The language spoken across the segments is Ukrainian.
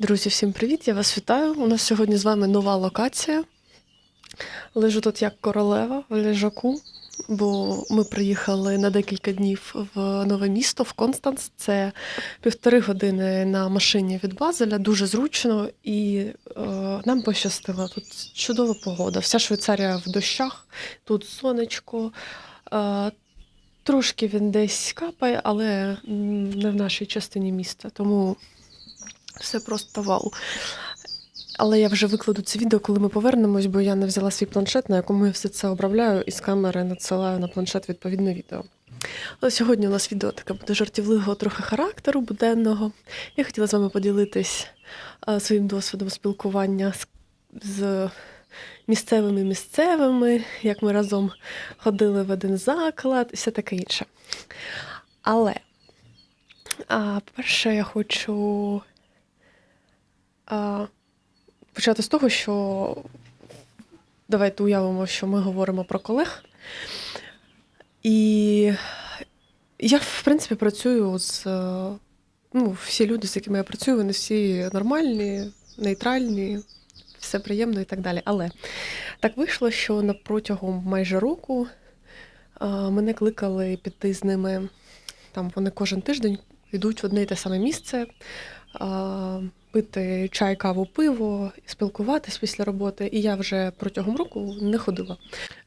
Друзі, всім привіт! Я вас вітаю. У нас сьогодні з вами нова локація. Лежу тут як королева в лежаку, бо ми приїхали на декілька днів в нове місто, в Констанц. Це півтори години на машині від Базеля, дуже зручно і е, нам пощастило. Тут чудова погода. Вся Швейцарія в дощах, тут сонечко. Е, трошки він десь капає, але не в нашій частині міста. Тому все просто вау. Але я вже викладу це відео, коли ми повернемось, бо я не взяла свій планшет, на якому я все це обробляю, і з камери надсилаю на планшет відповідне відео. Але сьогодні у нас відео таке буде жартівливого трохи характеру буденного. Я хотіла з вами поділитись е, своїм досвідом спілкування з, з місцевими місцевими, як ми разом ходили в один заклад і все таке інше. Але, а, перше, я хочу почати з того, що давайте уявимо, що ми говоримо про колег. І я, в принципі, працюю з. е, Ну, всі люди, з якими я працюю, вони всі нормальні, нейтральні, все приємно і так далі. Але так вийшло, що протягом майже року е, мене кликали піти з ними. Там вони кожен тиждень йдуть в одне і те саме місце, пити чай, каву, пиво, спілкуватись після роботи. І я вже протягом року не ходила.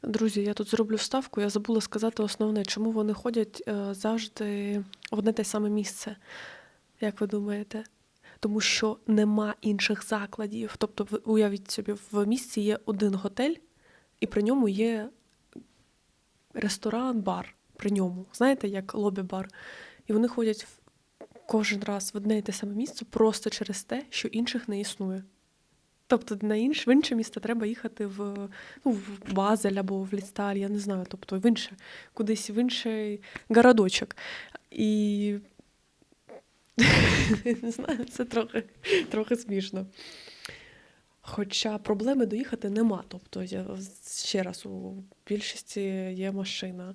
Друзі, я тут зроблю вставку. Я забула сказати основне, чому вони ходять е, завжди в одне те саме місце. Як ви думаєте? Тому що нема інших закладів. Тобто, уявіть собі, в місті є один готель, і при ньому є ресторан, бар при ньому. Знаєте, як лобі-бар. І вони ходять кожен раз в одне і те саме місце просто через те, що інших не існує. Тобто на інш, в інше місто треба їхати в, ну, в Базель або в Лісталь, я не знаю, тобто в інше, кудись в інший городочок. І не знаю, це трохи, трохи смішно. Хоча проблеми доїхати нема. Тобто, я ще раз, у більшості є машина.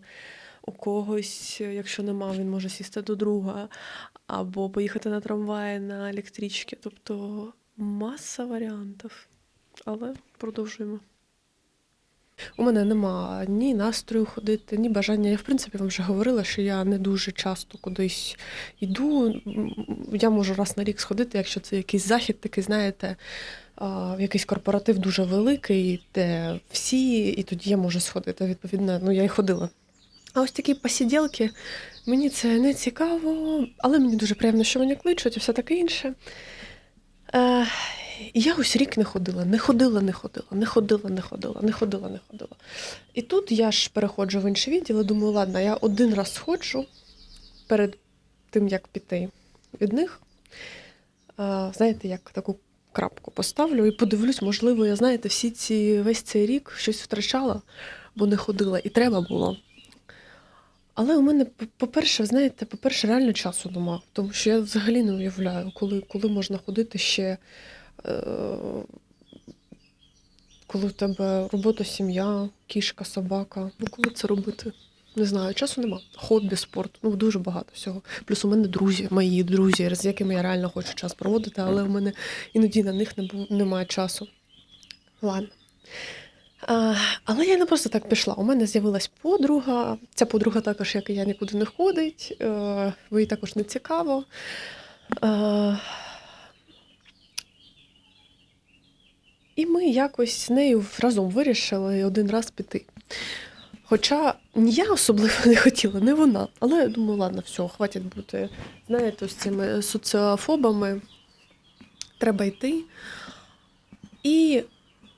У когось, якщо нема, він може сісти до друга, або поїхати на трамваї, на електричці. Тобто маса варіантів. Але продовжуємо. У мене нема ні настрою ходити, ні бажання. Я, в принципі, вам вже говорила, що я не дуже часто кудись йду. Я можу раз на рік сходити, якщо це якийсь захід, такий, знаєте, якийсь корпоратив дуже великий, де всі, і тоді я можу сходити. Відповідно, ну я і ходила. А ось такі посіділки, мені це не цікаво, але мені дуже приємно, що мене кличуть і все таке інше. Е, я ось рік не ходила, не ходила, не ходила, не ходила, не ходила, не ходила, не ходила. І тут я ж переходжу в інший відділ і думаю, ладно, я один раз сходжу перед тим, як піти від них. Е, знаєте, як таку крапку поставлю і подивлюсь, можливо, я знаєте, всі ці весь цей рік щось втрачала, бо не ходила, і треба було. Але у мене, по- по-перше, знаєте, по-перше, реально часу нема, тому що я взагалі не уявляю, коли, коли можна ходити ще, е, коли в тебе робота, сім'я, кішка, собака. Ну, коли це робити? Не знаю, часу нема. Хобі, спорт, ну дуже багато всього. Плюс у мене друзі, мої друзі, з якими я реально хочу час проводити, але у мене іноді на них не бу- немає часу. Ладно. А, але я не просто так пішла. У мене з'явилась подруга. Ця подруга також, як і я, нікуди не ходить, е, їй також не цікаво. Е, і ми якось з нею разом вирішили один раз піти. Хоча ні я особливо не хотіла, не вона. Але я думаю, ладно, все, хватить бути, знаєте, з цими соціофобами. Треба йти. І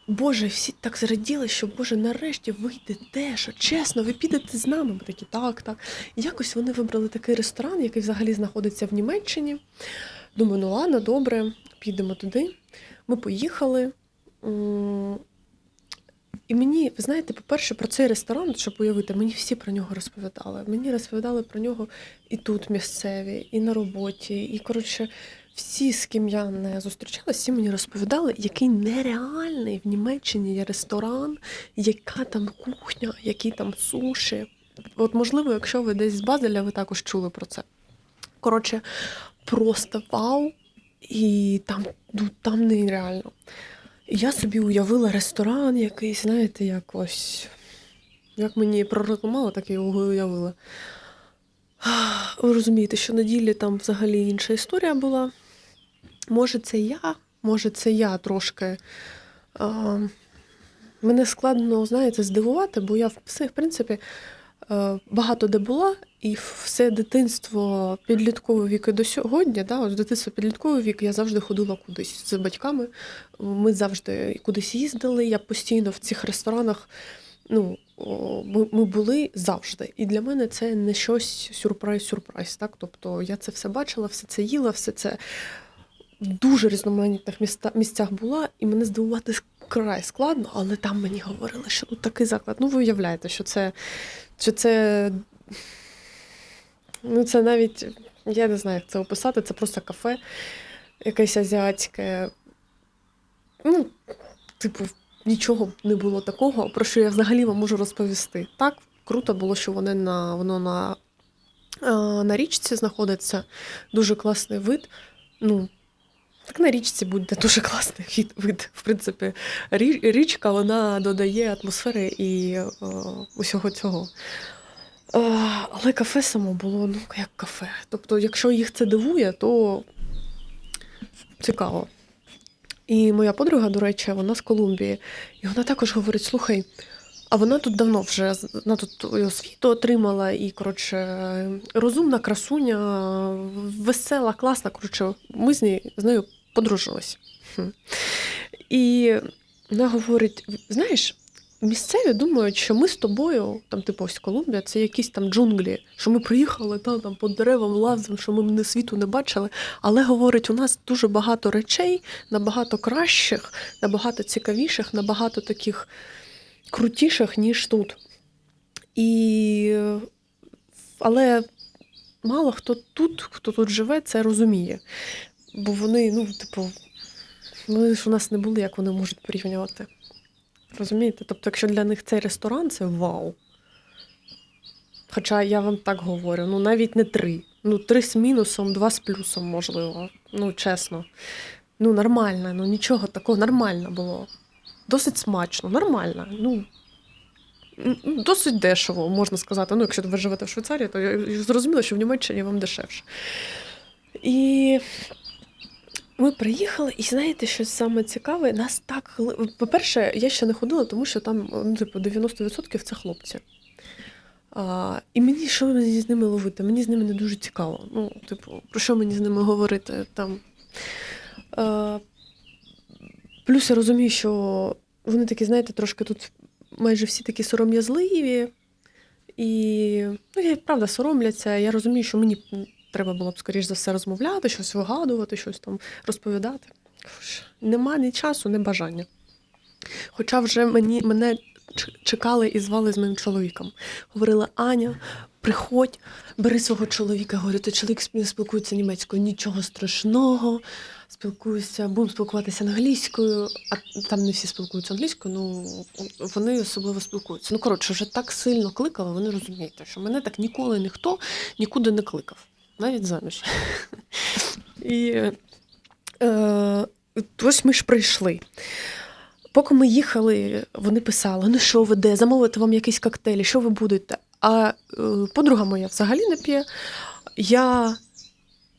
Боже, всі так зраділи, що Боже, нарешті ви йдете, що чесно, ви підете з нами. Ми такі, так, так. І якось вони вибрали такий ресторан, який взагалі знаходиться в Німеччині. Думаю, ну ладно, добре, підемо туди. Ми поїхали. І мені, ви знаєте, по-перше, про цей ресторан, щоб уявити, мені всі про нього розповідали. Мені розповідали про нього і тут місцеві, і на роботі, і коротше, всі, з ким я не зустрічалася, всі мені розповідали, який нереальний в Німеччині є ресторан, яка там кухня, які там суші. От, можливо, якщо ви десь з Базеля, ви також чули про це. Коротше, просто вау. І там, ну, там нереально. Я собі уявила ресторан якийсь, знаєте, якось. Як мені прорекламували, так я його уявила. Ви розумієте, що на ділі там взагалі інша історія була. Може, це я, може, це я трошки. Мене складно, знаєте, здивувати, бо я в принципі, е, багато де була, і все дитинство, підлітковий вік і до сьогодні, да, от з дитинства підлітковий вік я завжди ходила кудись з батьками. Ми завжди кудись їздили. Я постійно в цих ресторанах. Ну, ми, ми були завжди. І для мене це не щось сюрприз-сюрприз. Так? Тобто я це все бачила, все це їла, все це дуже різноманітних місцях була, і мене здивувати край складно, але там мені говорили, що ну такий заклад. Ну, ви уявляєте, що це, що це. Ну, це навіть, я не знаю, як це описати, це просто кафе, якесь азіатське. Ну, типу, нічого не було такого, про що я взагалі вам можу розповісти. Так, круто було, що вони на, воно на, на річці знаходиться. Дуже класний вид. Ну, так на річці буде дуже класний вид. В принципі, річка вона додає атмосфери і е, усього цього. Е, але кафе само було ну, як кафе. Тобто, якщо їх це дивує, то цікаво. І моя подруга, до речі, вона з Колумбії. І вона також говорить: слухай, а вона тут давно вже вона тут освіту отримала, і коротше, розумна красуня, весела, класна. Коротше, ми з нею, з нею подружились. Хм. І вона говорить: знаєш, місцеві думають, що ми з тобою, там, типу, ось Колумбія, це якісь там джунглі, що ми приїхали та, там, по деревам лазимо, що ми не світу не бачили. Але говорить, у нас дуже багато речей, набагато кращих, набагато цікавіших, набагато таких крутіших, ніж тут. І... Але мало хто тут, хто тут живе, це розуміє. Бо вони, ну, типу, вони ж у нас не були, як вони можуть порівнювати. Розумієте? Тобто, якщо для них цей ресторан це вау. Хоча я вам так говорю, ну навіть не три. Ну, три з мінусом, два з плюсом, можливо. Ну, чесно. Ну, нормально, ну нічого такого нормально було. Досить смачно, нормально. Ну, досить дешево, можна сказати. Ну, якщо ви живете в Швейцарії, то зрозуміло, що в Німеччині вам дешевше. І ми приїхали, і знаєте, що саме цікаве, нас так. По-перше, я ще не ходила, тому що там ну, типу, 90% це хлопці. А, і мені що мені з ними ловити? Мені з ними не дуже цікаво. Ну, типу, про що мені з ними говорити? Там. А, плюс я розумію, що вони такі, знаєте, трошки тут майже всі такі сором'язливі. І ну, я правда соромляться. Я розумію, що мені треба було б, скоріш за все, розмовляти, щось вигадувати, щось там розповідати. Нема ні часу, ні бажання. Хоча вже мені, мене чекали і звали з моїм чоловіком. Говорила Аня, приходь, бери свого чоловіка. Говорю, ти чоловік спі- спілкується німецькою, нічого страшного. Спілкуюся, будемо спілкуватися англійською, а там не всі спілкуються англійською, ну вони особливо спілкуються. Ну, коротше, вже так сильно кликали, вони розумієте, що мене так ніколи ніхто нікуди не кликав, навіть заміж. І е, ось ми ж прийшли. Поки ми їхали, вони писали: ну що ви де, замовити вам якісь коктейлі, що ви будете? А е, подруга моя взагалі не п'є. Я,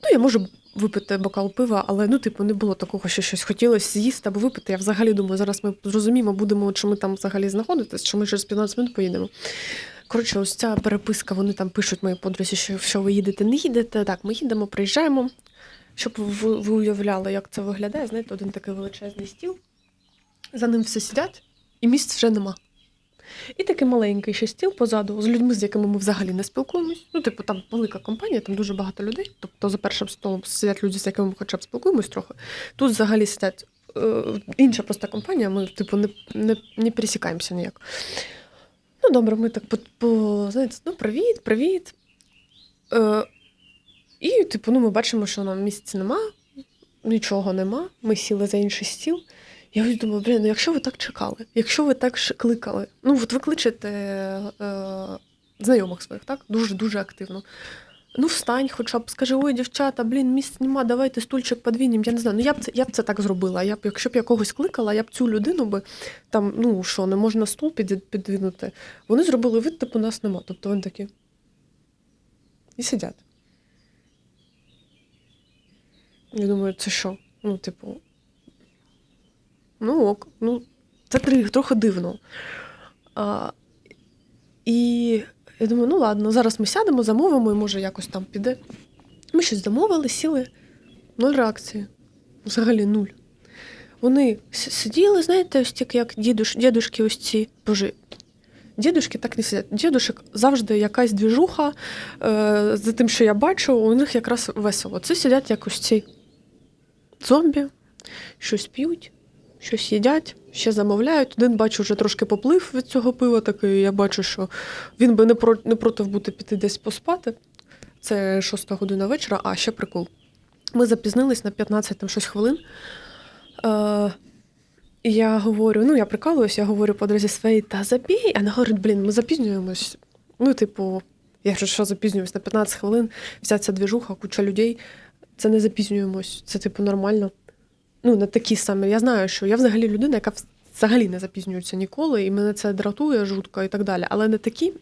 ну, я можу випити бокал пива, але ну, типу, не було такого, що щось хотілося з'їсти або випити. Я взагалі думаю, зараз ми зрозуміємо, будемо, чи ми там взагалі знаходитись, чи ми через 15 минут поїдемо. Коротше, ось ця переписка, вони там пишуть моїй подрузі, що, що ви їдете, не їдете. Так, ми їдемо, приїжджаємо. Щоб ви, ви уявляли, як це виглядає, знаєте, один такий величезний стіл, за ним всі сидять, і місць вже нема. І такий маленький ще стіл позаду з людьми, з якими ми взагалі не спілкуємось. Ну, типу, там велика компанія, там дуже багато людей. Тобто за першим столом сидять люди, з якими ми хоча б спілкуємось трохи. Тут взагалі сидять е, інша просто компанія, ми, типу, не, не, не пересікаємося ніяк. Ну, добре, ми так по, по знаєте, ну, привіт, привіт. Е, і, типу, ну, ми бачимо, що нам місця нема, нічого нема. Ми сіли за інший стіл. Я ось думаю, блін, ну якщо ви так чекали, якщо ви так кликали, ну от ви кличете е, знайомих своїх, так? Дуже-дуже активно. Ну, встань, хоча б скажи, ой, дівчата, блін, місць нема, давайте стульчик подвінім. Я не знаю. Ну я б це я б це так зробила. Я б, якщо б я когось кликала, я б цю людину би там, ну що, не можна стул під, підвинути. Вони зробили вид, типу, нас нема. Тобто вони такі. І сидять. Я думаю, це що? Ну, типу. Ну, ок, ну, це трохи дивно. А, і я думаю, ну ладно, зараз ми сядемо, замовимо, і може якось там піде. Ми щось замовили, сіли, нуль реакції. Взагалі нуль. Вони сиділи, знаєте, ось тільки як дідуш, дідушки ось ці. Боже, дідушки так не сидять. Дідушек завжди якась двіжуха. Е, за тим, що я бачу, у них якраз весело. Це сидять як ось ці зомбі, щось п'ють, щось їдять, ще замовляють. Один бачу, вже трошки поплив від цього пива. Такий, я бачу, що він би не, про, не проти бути піти десь поспати. Це шоста година вечора, а ще прикол. Ми запізнились на 15 там щось хвилин. Е, я говорю, ну я прикалуюсь, я говорю подрузі своїй, та забій. А вона говорить, блін, ми запізнюємось. Ну, типу, я кажу, що запізнюємось на 15 хвилин, вся ця двіжуха, куча людей. Це не запізнюємось, це типу нормально. Ну, не такі самі. Я знаю, що я взагалі людина, яка взагалі не запізнюється ніколи, і мене це дратує жутко і так далі. Але не такі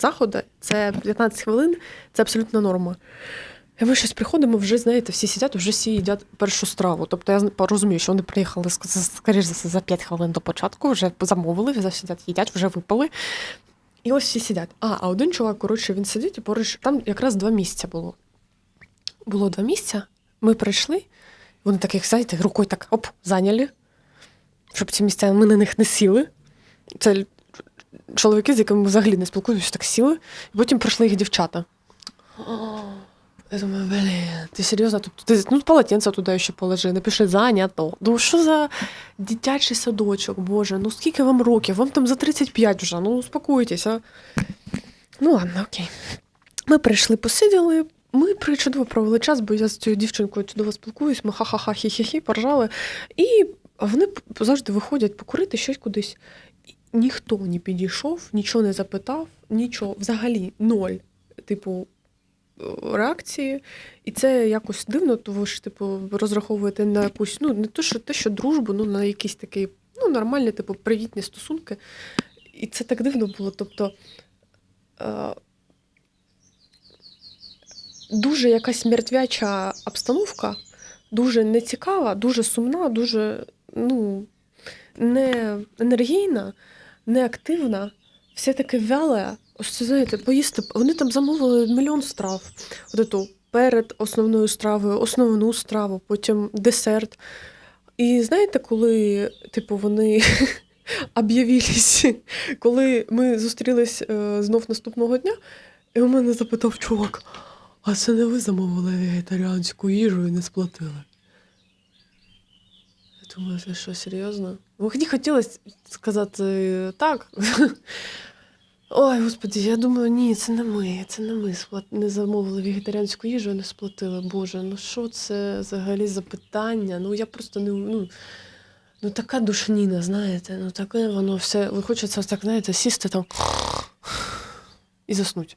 заходи, це 15 хвилин, це абсолютно норма. І ми щось приходимо, вже знаєте, всі сидять, вже всі їдять першу страву. Тобто я розумію, що вони приїхали скоріш за все за 5 хвилин до початку, вже замовили, вже сидять, їдять, вже випили. І ось всі сидять. А, а один чувак, коротше, він сидить і поруч, там якраз два місця було. Було два місця, ми прийшли, вони таких, знаєте, рукою так оп, зайняли, щоб ці місця ми на них не сіли. Це чоловіки, з якими ми взагалі не спілкуємося, так сіли, і потім прийшли їх дівчата. Я думаю, блін, ти серйозно? Тобто ти ну, полотенце туди ще положи, напиши зайнято. Ну що за дитячий садочок, Боже, ну скільки вам років? Вам там за 35 вже, ну успокойтесь, а. Ну ладно, окей. Ми прийшли, посиділи. Ми причудово провели час, бо я з цією дівчинкою чудово спілкуюсь, ми ха-ха-ха, хі-хі-хі, поржали. І вони завжди виходять покурити щось кудись. Ніхто не підійшов, нічого не запитав, нічого, взагалі ноль. Типу, реакції, і це якось дивно, тому що, типу, розраховуєте на якусь, ну, не те, що те, що дружбу, ну на якісь такі ну, нормальні, типу, привітні стосунки. І це так дивно було. Тобто е, дуже якась мертвяча обстановка, дуже нецікава, дуже сумна, дуже ну, не енергійна, не активна, все таке вяле. Ось це знаєте, поїсти. Вони там замовили мільйон страв. От ету, перед основною стравою, основну страву, потім десерт. І знаєте, коли, типу, вони об'явились, коли ми зустрілись е, знов наступного дня, і у мене запитав чувак: а це не ви замовили вегетаріанську їжу і не сплатили? Я думаю, це що, серйозно? Мені хотілося сказати так. Ой, господи, я думаю, ні, це не ми. Це не ми не замовили вегетаріанську їжу і не сплатили. Боже, ну що це взагалі за питання? Ну я просто не ну, ну така душніна, знаєте, ну таке воно все. Ви хочеться так, знаєте, сісти там і заснуть.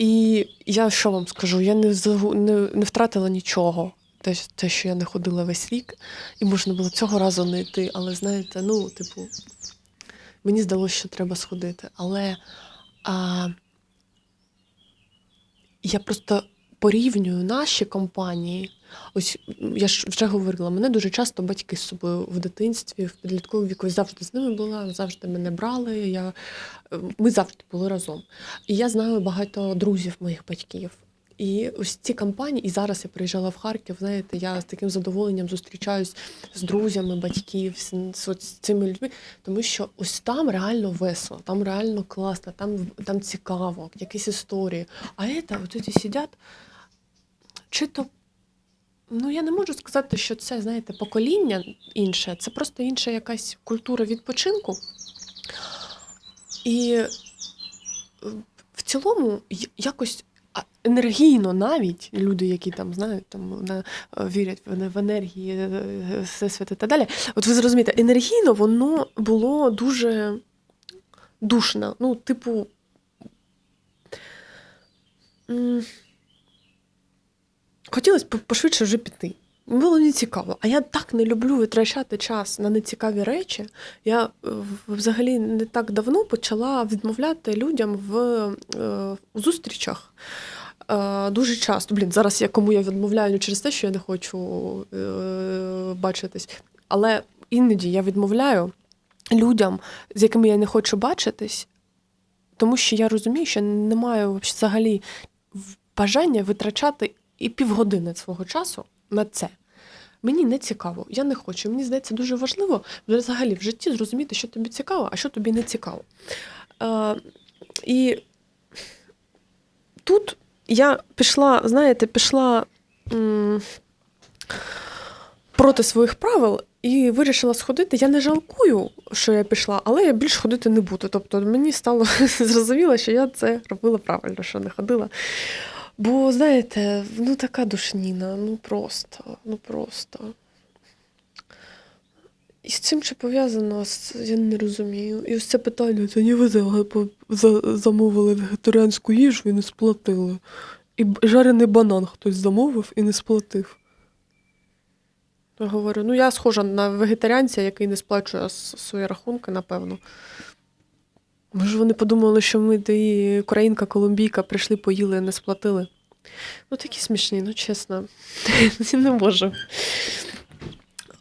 І я що вам скажу? Я не не, не втратила нічого. Те, те, що я не ходила весь рік, і можна було цього разу не йти, але знаєте, ну, типу, мені здалося, що треба сходити. Але а, я просто порівнюю наші компанії. Ось я ж вже говорила, мене дуже часто батьки з собою в дитинстві, в підлітковому віку завжди з ними була, завжди мене брали. Я, ми завжди були разом. І я знаю багато друзів моїх батьків. І ось ці компанії, і зараз я приїжджала в Харків, знаєте, я з таким задоволенням зустрічаюсь з друзями батьків, з, з цими людьми, тому що ось там реально весело, там реально класно, там, там цікаво, якісь історії. А це, от ці сидять, чи то, ну я не можу сказати, що це, знаєте, покоління інше, це просто інша якась культура відпочинку. І е, в цілому якось енергійно навіть люди, які там знають, там на, вірять в, енергії е, всесвіту і так далі. От ви зрозумієте, енергійно воно було дуже душно. Ну, типу. Хотілося б пошвидше вже піти. Було не цікаво. А я так не люблю витрачати час на нецікаві речі. Я е, взагалі не так давно почала відмовляти людям в, е, у зустрічах. Е, Дуже часто, блін, зараз я кому я відмовляю не через те, що я не хочу е, бачитись. Але іноді я відмовляю людям, з якими я не хочу бачитись, тому що я розумію, що не маю взагалі бажання витрачати і півгодини свого часу на це. Мені не цікаво, я не хочу. Мені здається, дуже важливо взагалі в житті зрозуміти, що тобі цікаво, а що тобі не цікаво. Е, і тут я пішла, знаєте, пішла м, проти своїх правил і вирішила сходити. Я не жалкую, що я пішла, але я більш ходити не буду. Тобто мені стало зрозуміло, що я це робила правильно, що не ходила. Бо, знаєте, ну така душніна, ну просто, ну просто. І з цим чи пов'язано, я не розумію. І ось це питання, це не ви замовили вегетаріанську їжу і не сплатили. І жарений банан хтось замовив і не сплатив. Я говорю, ну я схожа на вегетаріанця, який не сплачує свої рахунки, напевно. Може, вони подумали, що ми і українка, колумбійка прийшли, поїли не сплатили. Ну, такі смішні, ну чесно. Не можу.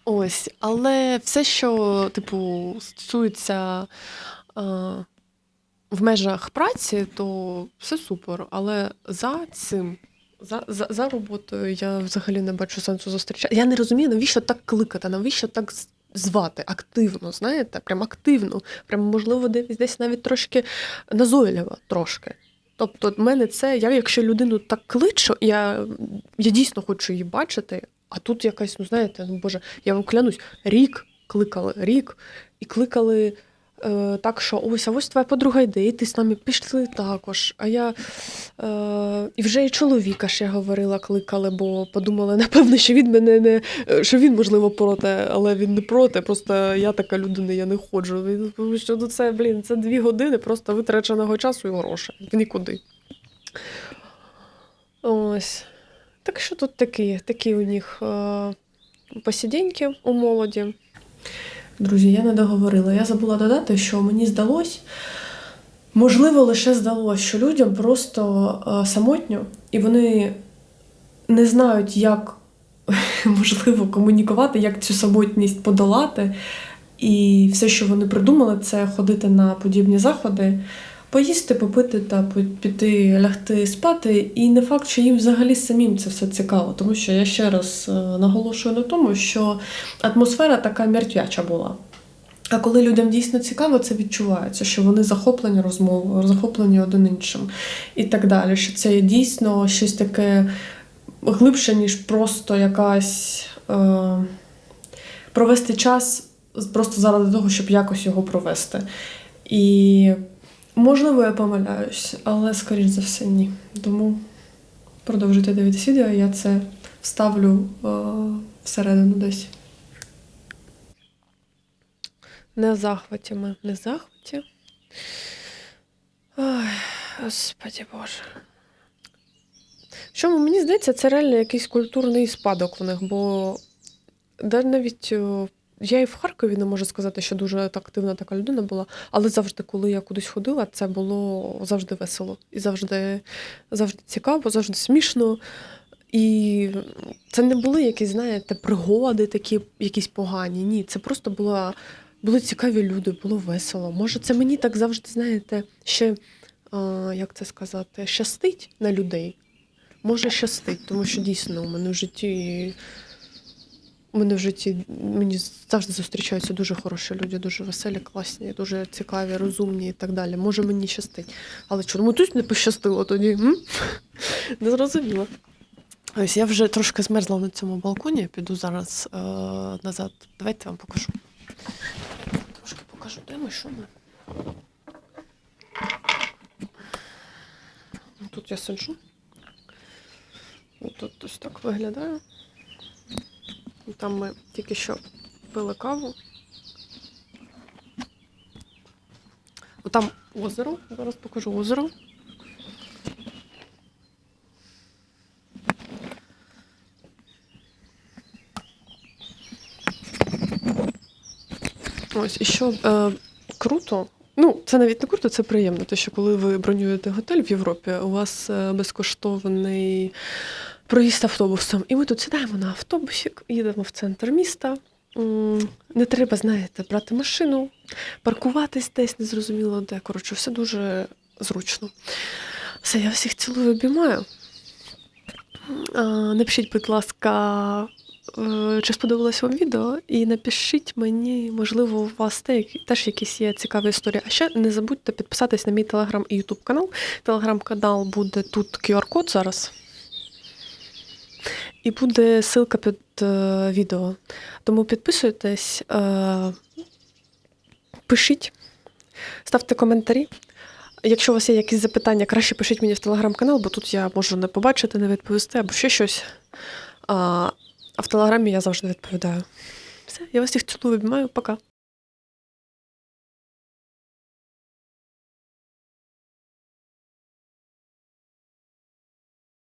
Ось, але все, що, типу, стосується е, в межах праці, то все супер. Але за цим, за, за, за роботою я взагалі не бачу сенсу зустрічати. Я не розумію, навіщо так кликати, навіщо так звати активно, знаєте, прям активно, прям можливо, десь десь навіть трошки назойливо трошки. Тобто, в мене це, я якщо людину так кличу, я, я дійсно хочу її бачити, а тут якась, ну знаєте, ну боже, я вам клянусь, рік кликали, рік, і кликали е, так, що ось, а ось твоя подруга йде, і ти з нами пішли також. А я е, і вже і чоловіка я говорила, кликали, бо подумали, напевно, що він мене не е, що він, можливо, проти, але він не проти. Просто я така людина, я не ходжу. Він що ну, це, блін, це дві години просто витраченого часу і грошей. В нікуди. Ось. Так що тут такі, такі у них е, посіденьки у молоді. Друзі, я не договорила. Я забула додати, що мені здалось, можливо, лише здалось, що людям просто е, самотньо, і вони не знають, як можливо комунікувати, як цю самотність подолати. І все, що вони придумали, це ходити на подібні заходи, поїсти, попити та піти лягти спати. І не факт, що їм взагалі самим це все цікаво, тому що я ще раз е, наголошую на тому, що атмосфера така мертвяча була. А коли людям дійсно цікаво, це відчувається, що вони захоплені розмовою, захоплені один іншим і так далі. Що це дійсно щось таке глибше, ніж просто якась е, провести час просто заради того, щоб якось його провести. І можливо, я помиляюсь, але скоріш за все, ні. Тому продовжуйте дивитися відео, я це вставлю е, всередину десь. Не в захваті ми, не в захваті. Ой, господі Боже. Що мені здається, це реально якийсь культурний спадок в них, бо навіть о, я і в Харкові не можу сказати, що дуже активна така людина була, але завжди, коли я кудись ходила, це було завжди весело. І завжди, завжди цікаво, завжди смішно. І це не були якісь, знаєте, пригоди такі, якісь погані. Ні, це просто була, були цікаві люди, було весело. Може, це мені так завжди, знаєте, ще, а, як це сказати, щастить на людей. Може, щастить, тому що дійсно у мене в житті. Мене в житті мені завжди зустрічаються дуже хороші люди, дуже веселі, класні, дуже цікаві, розумні і так далі. Може, мені щастить. Але чому тут не пощастило тоді? М? Не зрозуміло. Ось я вже трошки змерзла на цьому балконі, піду зараз е- назад. Давайте вам покажу. Трошки покажу, де ми, що ми. Тут я сиджу. Тут ось так виглядає. Там ми тільки що пили каву. Там озеро, зараз покажу озеро. Ось, і що е, круто, ну, це навіть не круто, це приємно, те, що коли ви бронюєте готель в Європі, у вас е, безкоштовний проїзд автобусом. І ми тут сідаємо на автобусик, їдемо в центр міста. Не треба, знаєте, брати машину, паркуватись десь незрозуміло де. Коротше, все дуже зручно. Все, я всіх цілую обіймаю. Напишіть, будь ласка, е, чи сподобалось вам відео, і напишіть мені, можливо, у вас те- теж якісь є цікаві історії. А ще не забудьте підписатись на мій телеграм і ютуб канал. Телеграм-канал буде тут QR-код зараз. І буде ссылка під е, відео. Тому підписуйтесь, е, пишіть, ставте коментарі. Якщо у вас є якісь запитання, краще пишіть мені в телеграм-канал, бо тут я можу не побачити, не відповісти або ще щось. А, а в телеграмі я завжди відповідаю. Все, я вас всіх цілую, обіймаю, пока.